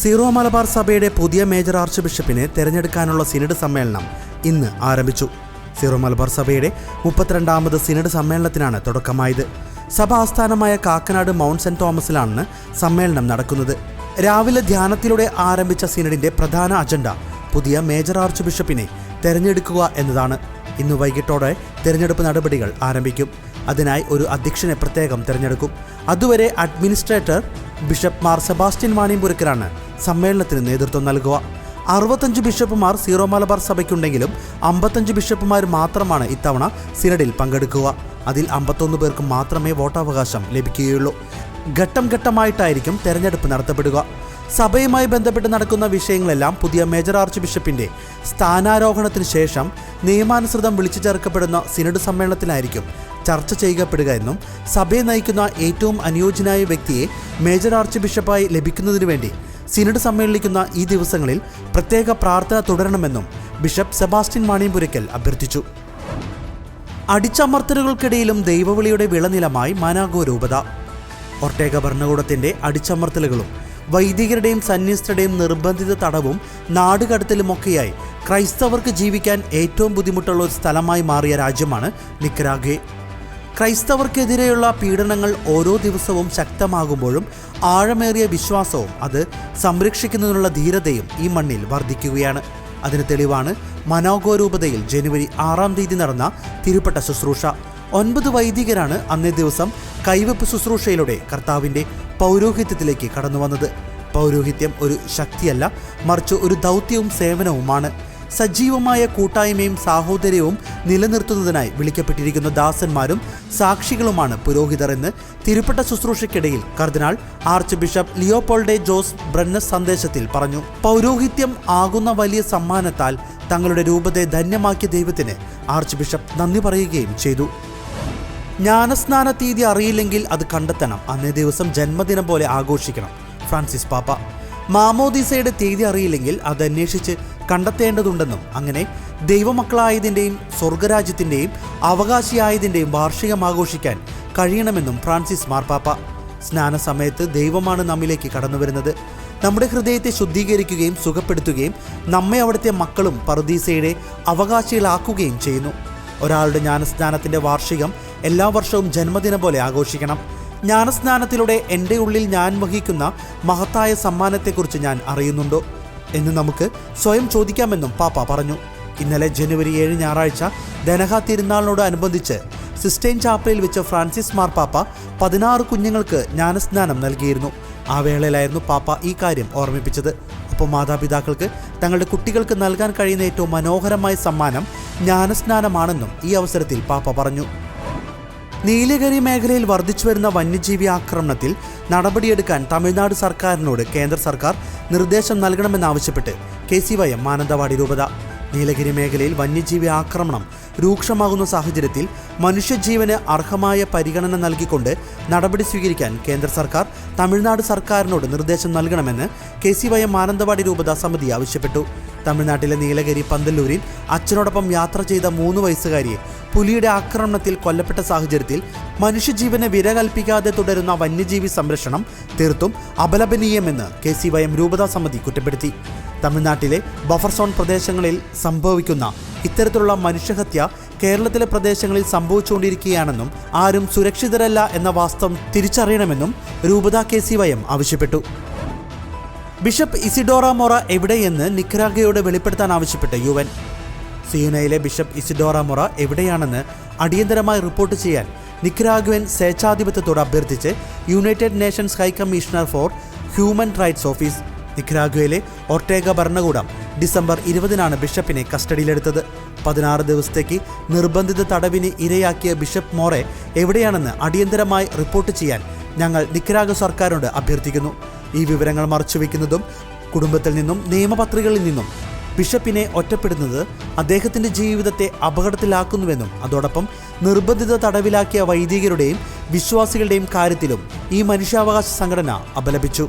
Zero Malabar സഭയുടെ പുതിയ major arch ബിഷപ്പിനെ തെരഞ്ഞെടുക്കാനുള്ള സിനഡ് സമ്മേളനം ഇന്ന് ആരംഭിച്ചു. സീറോ മലബാർ സഭയുടെ മുപ്പത്തിരണ്ടാമത് സിനഡ് സമ്മേളനത്തിനാണ് തുടക്കമായത്. സഭ ആസ്ഥാനമായ കാക്കനാട് മൗണ്ട് സെന്റ് തോമസിലാണ് സമ്മേളനം നടക്കുന്നത്. രാവിലെ ധ്യാനത്തിലൂടെ ആരംഭിച്ച സിനഡിന്റെ പ്രധാന അജണ്ട പുതിയ മേജർ ആർച്ച് ബിഷപ്പിനെ തെരഞ്ഞെടുക്കുക എന്നതാണ്. ഇന്ന് വൈകിട്ടോടെ തെരഞ്ഞെടുപ്പ് നടപടികൾ ആരംഭിക്കും. അതിനായി ഒരു അധ്യക്ഷനെ പ്രത്യേകം തിരഞ്ഞെടുക്കും. അതുവരെ അഡ്മിനിസ്ട്രേറ്റർ ബിഷപ്പ് മാർ സെബാസ്റ്റ്യൻ വാണിയമ്പുരക്കരാണ് സമ്മേളനത്തിന് നേതൃത്വം നൽകുക. അറുപത്തഞ്ച് ബിഷപ്പുമാർ സീറോ മലബാർ സഭയ്ക്കുണ്ടെങ്കിലും അമ്പത്തഞ്ച് ബിഷപ്പുമാർ മാത്രമാണ് ഇത്തവണ സിനഡിൽ പങ്കെടുക്കുക. അതിൽ അമ്പത്തൊന്ന് പേർക്ക് മാത്രമേ വോട്ടവകാശം ലഭിക്കുകയുള്ളൂ. ഘട്ടം ഘട്ടമായിട്ടായിരിക്കും തെരഞ്ഞെടുപ്പ് നടത്തപ്പെടുക. സഭയുമായി ബന്ധപ്പെട്ട് നടക്കുന്ന വിഷയങ്ങളെല്ലാം പുതിയ മേജർ ആർച്ച് ബിഷപ്പിന്റെ സ്ഥാനാരോഹണത്തിന് ശേഷം നിയമാനുസൃതം വിളിച്ചു ചേർക്കപ്പെടുന്ന സിനഡ് സമ്മേളനത്തിലായിരിക്കും ചർച്ച ചെയ്യപ്പെടുക എന്നും സഭയെ നയിക്കുന്ന ഏറ്റവും അനുയോജ്യനായ വ്യക്തിയെ മേജർ ആർച്ച് ബിഷപ്പായി ലഭിക്കുന്നതിനു വേണ്ടി സിനഡ് സമ്മേളിക്കുന്ന ഈ ദിവസങ്ങളിൽ പ്രത്യേക പ്രാർത്ഥന തുടരണമെന്നും ബിഷപ്പ് സെബാസ്റ്റ്യൻ മാണിയമ്പുരയ്ക്കൽ അഭ്യർത്ഥിച്ചു. അടിച്ചമർത്തലുകൾക്കിടയിലും ദൈവവിളിയുടെ വിളനിലമായി മാനാഗോ രൂപത ഒർട്ടേക ഭരണകൂടത്തിന്റെ അടിച്ചമർത്തലുകളും വൈദികരുടെയും സന്യസ്തരുടെയും നിർബന്ധിത തടവും നാടുകടത്തലുമൊക്കെയായി ക്രൈസ്തവർക്ക് ജീവിക്കാൻ ഏറ്റവും ബുദ്ധിമുട്ടുള്ള ഒരു സ്ഥലമായി മാറിയ രാജ്യമാണ് നിക്കരാഗെ ക്രൈസ്തവർക്കെതിരെയുള്ള പീഡനങ്ങൾ ഓരോ ദിവസവും ശക്തമാകുമ്പോഴും ആഴമേറിയ വിശ്വാസവും അത് സംരക്ഷിക്കുന്നതിനുള്ള ധീരതയും ഈ മണ്ണിൽ വർദ്ധിക്കുകയാണ്. അതിന് തെളിവാണ് മനോഗോരൂപതയിൽ ജനുവരി ആറാം തീയതി നടന്ന തിരുപ്പട്ട ശുശ്രൂഷ. ഒൻപത് വൈദികരാണ് അന്നേ ദിവസം കൈവെപ്പ് ശുശ്രൂഷയിലൂടെ കർത്താവിന്റെ പൗരോഹിത്യത്തിലേക്ക് കടന്നു വന്നത് പൗരോഹിത്യം ഒരു ശക്തിയല്ല മറിച്ച് ഒരു ദൗത്യവും സേവനവുമാണ്. സജീവമായ കൂട്ടായ്മയും സാഹോദര്യവും നിലനിർത്തുന്നതിനായി വിളിക്കപ്പെട്ടിരിക്കുന്ന ദാസന്മാരും സാക്ഷികളുമാണ് പുരോഹിതർ എന്ന് തിരുപ്പട്ട ശുശ്രൂഷയ്ക്കിടയിൽ cardinal archbishop Leopoldo Jose Brenes സന്ദേശത്തിൽ പറഞ്ഞു. പൗരോഹിത്യം ആകുന്ന വലിയ സമ്മാനത്താൽ തങ്ങളുടെ രൂപത്തെ ധന്യമാക്കിയ ദൈവത്തിന് ആർച്ച് ബിഷപ്പ് നന്ദി പറയുകയും ചെയ്തു. ജ്ഞാനസ്നാന തീയതി അറിയില്ലെങ്കിൽ അത് കണ്ടെത്തണം. അന്നേ ദിവസം ജന്മദിനം പോലെ ആഘോഷിക്കണം. ഫ്രാൻസിസ് പാപ്പ. മാമോദീസയുടെ തീയതി അറിയില്ലെങ്കിൽ അത് അന്വേഷിച്ച് കണ്ടെത്തേണ്ടതുണ്ടെന്നും അങ്ങനെ ദൈവമക്കളായതിന്റെയും സ്വർഗരാജ്യത്തിന്റെയും അവകാശിയായതിന്റെയും വാർഷികം ആഘോഷിക്കാൻ കഴിയണമെന്നും ഫ്രാൻസിസ് മാർപ്പാപ്പ. സ്നാന സമയത്ത് ദൈവമാണ് നമ്മിലേക്ക് കടന്നു വരുന്നത് നമ്മുടെ ഹൃദയത്തെ ശുദ്ധീകരിക്കുകയും സുഖപ്പെടുത്തുകയും നമ്മെ അവിടുത്തെ മക്കളും പറുദീസയുടെ അവകാശികളാക്കുകയും ചെയ്യുന്നു. ഒരാളുടെ ജ്ഞാനസ്നാനത്തിന്റെ വാർഷികം എല്ലാ വർഷവും ജന്മദിനം പോലെ ആഘോഷിക്കണം. ജ്ഞാനസ്നാനത്തിലൂടെ എന്റെ ഉള്ളിൽ ഞാൻ വഹിക്കുന്ന മഹത്തായ സമ്മാനത്തെക്കുറിച്ച് ഞാൻ അറിയുന്നുണ്ടോ? എന്ന് നമുക്ക് സ്വയം ചോദിക്കാമെന്നും പാപ്പ പറഞ്ഞു. ഇന്നലെ ജനുവരി ഏഴ് ഞായറാഴ്ച ധനഹ തിരുനാളിനോട് അനുബന്ധിച്ച് സിസ്റ്റൈൻ ചാപ്പലിൽ വെച്ച് ഫ്രാൻസിസ് മാർപ്പാപ്പ പതിനാറ് കുഞ്ഞുങ്ങൾക്ക് ജ്ഞാനസ്നാനം നൽകിയിരുന്നു. ആ വേളയിലായിരുന്നു പാപ്പ ഈ കാര്യം ഓർമ്മിപ്പിച്ചത്. ഒപ്പം മാതാപിതാക്കൾക്ക് തങ്ങളുടെ കുട്ടികൾക്ക് നൽകാൻ കഴിയുന്ന ഏറ്റവും മനോഹരമായ സമ്മാനം ജ്ഞാനസ്നാനമാണെന്നും ഈ അവസരത്തിൽ പാപ്പ പറഞ്ഞു. നീലഗിരി മേഖലയിൽ വർദ്ധിച്ചു വരുന്ന വന്യജീവി ആക്രമണത്തിൽ നടപടിയെടുക്കാൻ തമിഴ്നാട് സർക്കാരിനോട് കേന്ദ്ര സർക്കാർ നിർദ്ദേശം നൽകണമെന്നാവശ്യപ്പെട്ട് K C Y M Mananthavady രൂപത. നീലഗിരി മേഖലയിൽ വന്യജീവി ആക്രമണം രൂക്ഷമാകുന്ന സാഹചര്യത്തിൽ മനുഷ്യജീവന് അർഹമായ പരിഗണന നൽകിക്കൊണ്ട് നടപടി സ്വീകരിക്കാൻ കേന്ദ്ര സർക്കാർ തമിഴ്നാട് സർക്കാരിനോട് നിർദ്ദേശം നൽകണമെന്ന് K C Y M Mananthavady രൂപത സമിതി ആവശ്യപ്പെട്ടു. തമിഴ്നാട്ടിലെ നീലഗിരി പന്തല്ലൂരിൽ അച്ഛനോടൊപ്പം യാത്ര ചെയ്ത മൂന്ന് വയസ്സുകാരിയെ പുലിയുടെ ആക്രമണത്തിൽ കൊല്ലപ്പെട്ട സാഹചര്യത്തിൽ മനുഷ്യജീവനെ വില കൽപ്പിക്കാതെ തുടരുന്ന വന്യജീവി സംരക്ഷണം തീർത്തും അപലപനീയമെന്ന് കെ സി വൈ എം രൂപതാ സമിതി കുറ്റപ്പെടുത്തി. തമിഴ്നാട്ടിലെ ബഫർ സോൺ പ്രദേശങ്ങളിൽ സംഭവിക്കുന്ന ഇത്തരത്തിലുള്ള മനുഷ്യഹത്യ കേരളത്തിലെ പ്രദേശങ്ങളിൽ സംഭവിച്ചുകൊണ്ടിരിക്കുകയാണെന്നും ആരും സുരക്ഷിതരല്ല എന്ന വാസ്തവം തിരിച്ചറിയണമെന്നും രൂപത കെ സി വൈ എം ആവശ്യപ്പെട്ടു. ബിഷപ്പ് ഇസിഡോറ മൊറ എവിടെയെന്ന് നിക്കരാഗയോട് വെളിപ്പെടുത്താൻ ആവശ്യപ്പെട്ട് യു എൻ. സിയുനയിലെ ബിഷപ്പ് ഇസിഡോറ മൊറ എവിടെയാണെന്ന് അടിയന്തരമായി റിപ്പോർട്ട് ചെയ്യാൻ നിക്കരാഗുവൻ സ്വേച്ഛാധിപത്യത്തോട് അഭ്യർത്ഥിച്ച് United Nations High Commissioner for Human Rights Office. നിക്രാഗുവയിലെ Ortega ഭരണകൂടം ഡിസംബർ ഇരുപതിനാണ് ബിഷപ്പിനെ കസ്റ്റഡിയിലെടുത്തത്. പതിനാറ് ദിവസത്തേക്ക് നിർബന്ധിത തടവിന് ഇരയാക്കിയ ബിഷപ്പ് മോറെ എവിടെയാണെന്ന് അടിയന്തരമായി റിപ്പോർട്ട് ചെയ്യാൻ ഞങ്ങൾ നിക്കരാഗ സർക്കാരിനോട് അഭ്യർത്ഥിക്കുന്നു. ഈ വിവരങ്ങൾ മറച്ചുവെക്കുന്നതും കുടുംബത്തിൽ നിന്നും നിയമപത്രികകളിൽ നിന്നും ബിഷപ്പിനെ ഒറ്റപ്പെടുന്നത് അദ്ദേഹത്തിന്റെ ജീവിതത്തെ അപകടത്തിലാക്കുന്നുവെന്നും അതോടൊപ്പം നിർബന്ധിത തടവിലാക്കിയ വൈദികരുടെയും വിശ്വാസികളുടെയും കാര്യത്തിലും ഈ മനുഷ്യാവകാശ സംഘടന അപലപിച്ചു.